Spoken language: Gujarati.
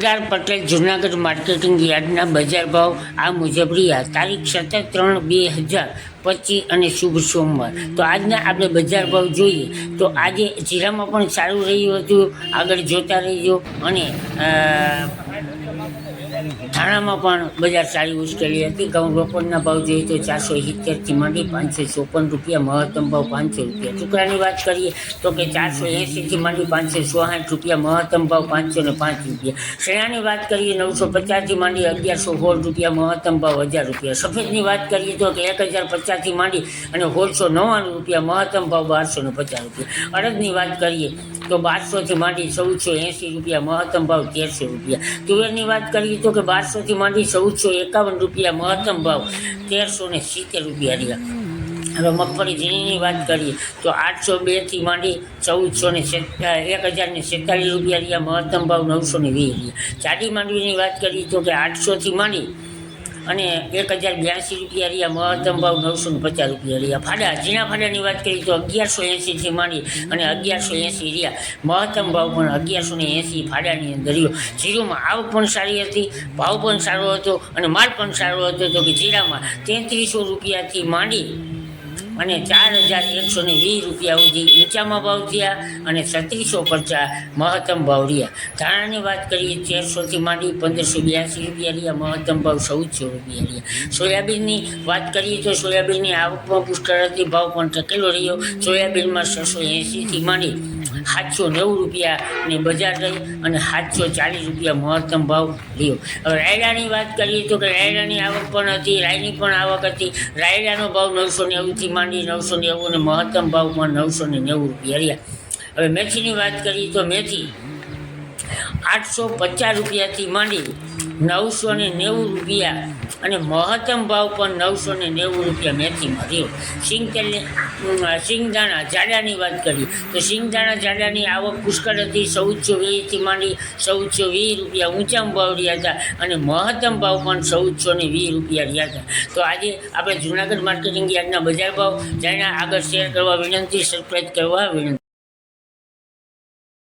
સરદાર પટેલ જુનાગઢ માર્કેટિંગ યાર્ડના બજાર ભાવ આ મુજબ રહ્યા તારીખ સત્તર ત્રણ બે હજાર પચીસ અને શુભ સોમવાર. તો આજના આપણે બજાર ભાવ જોઈએ. તો આજે જીરામાં પણ સારું રહ્યું હતું. આગળ જોતા રહીજો. અને અ, ધાણામાં પણ બજાર સારી મુશ્કેલી હતી. ઘઉં રોપણના ભાવ જોઈએ તો ચારસો સિત્તેરથી માંડી પાંચસો ચોપન રૂપિયા મહત્તમ ભાવ પાંચસો રૂપિયા. ટુકડાની વાત કરીએ તો કે ચારસો એંસીથી માંડી પાંચસો ચોસાઠ રૂપિયા મહત્તમ ભાવ પાંચસો ને પાંચ રૂપિયા. શેણાની વાત કરીએ નવસો પચાસથી માંડી અગિયારસો સોળ રૂપિયા મહત્તમ ભાવ હજાર રૂપિયા. સફેદની વાત કરીએ તો કે એક હજાર પચાસથી માંડી અને સોળસો નવ્વાણું રૂપિયા મહત્તમ ભાવ બારસો ને પચાસ રૂપિયા. અડદની વાત કરીએ તો બારસોથી માંડી ચૌદસો એંસી રૂપિયા મહત્તમ ભાવ તેરસો રૂપિયા. તુવેરની વાત કરીએ તો કે બારસોથી માંડી ચૌદસો એકાવન રૂપિયા મહત્તમ ભાવ તેરસો ને સિત્તેર રૂપિયા રહ્યા. હવે મગફળી ઝીણીની વાત કરીએ તો આઠસો બેથી માંડી ચૌદસો ને એક હજારને સેતાલીસ રૂપિયા રહ્યા, મહત્તમ ભાવ નવસો ને વીસ રહ્યા ચાડી માંડવીની વાત કરીએ તો કે આઠસોથી માંડી અને એક હજાર બ્યાસી રૂપિયા રહ્યા, મહત્તમ ભાવ નવસો પચાસ રૂપિયા રહ્યા. ફાડા, ઝીણા ફાડાની વાત કરીએ તો અગિયારસો એંસીથી માંડી અને અગિયારસો એંસી રહ્યા. મહત્તમ ભાવ પણ અગિયારસો ને એંસી ફાડાની અંદર રહ્યો. જીરુમાં આવક પણ સારી હતી, ભાવ પણ સારો હતો અને માલ પણ સારો હતો. તો કે જીરામાં તેત્રીસો રૂપિયાથી માંડી અને ચાર હજાર એકસો ને વીસ રૂપિયા સુધી ઊંચામાં ભાવ થયા અને છત્રીસો પચાસ મહત્તમ ભાવ રહ્યા. ધાણાની વાત કરીએ, તેરસોથી માંડી પંદરસો બ્યાસી રૂપિયા રહ્યા, મહત્તમ ભાવ ચૌદસો રૂપિયા રહ્યા. સોયાબીનની વાત કરીએ તો સોયાબીનની આવકમાં પુષ્કળથી ભાવ પણ ટકેલો રહ્યો. સોયાબીનમાં છસો એંસીથી માંડી સાતસો નેવું રૂપિયાની બજાર રહી અને સાતસો ચાલીસ રૂપિયા મહત્તમ ભાવ રહ્યો. હવે રાયડાની વાત કરીએ તો કે રાયડાની આવક પણ હતી, રાયની પણ આવક હતી. રાયડાનો ભાવ નવસો નેવુંથી માંડી નવસો નેવું અને મહત્તમ ભાવ પણ નવસો ને નેવું રૂપિયા રહ્યા. હવે મેથીની વાત કરીએ તો મેથી આઠસો પચાસ રૂપિયાથી માંડી નવસો ને નેવું રૂપિયા અને મહત્તમ ભાવ પણ નવસો ને નેવું રૂપિયા મેથીમાં રહ્યો સિંગ તેલની અમ, સિંગદાણા જાડાની વાત કરીએ તો સિંગદાણા જાડાની આવક પુષ્કળ હતી. ચૌદસો વીસથી માંડી ચૌદસો વીસ રૂપિયા ઊંચામાં ભાવ રહ્યા હતા અને મહત્તમ ભાવ પણ ચૌદસો ને વીસ રૂપિયા રહ્યા હતા. તો આજે આપણે જુનાગઢ માર્કેટિંગ યાર્ડના બજાર ભાવ જાણ્યા. આગળ શેર કરવા વિનંતી સબસ્ક્રાઈબ કરવા વિનંતી.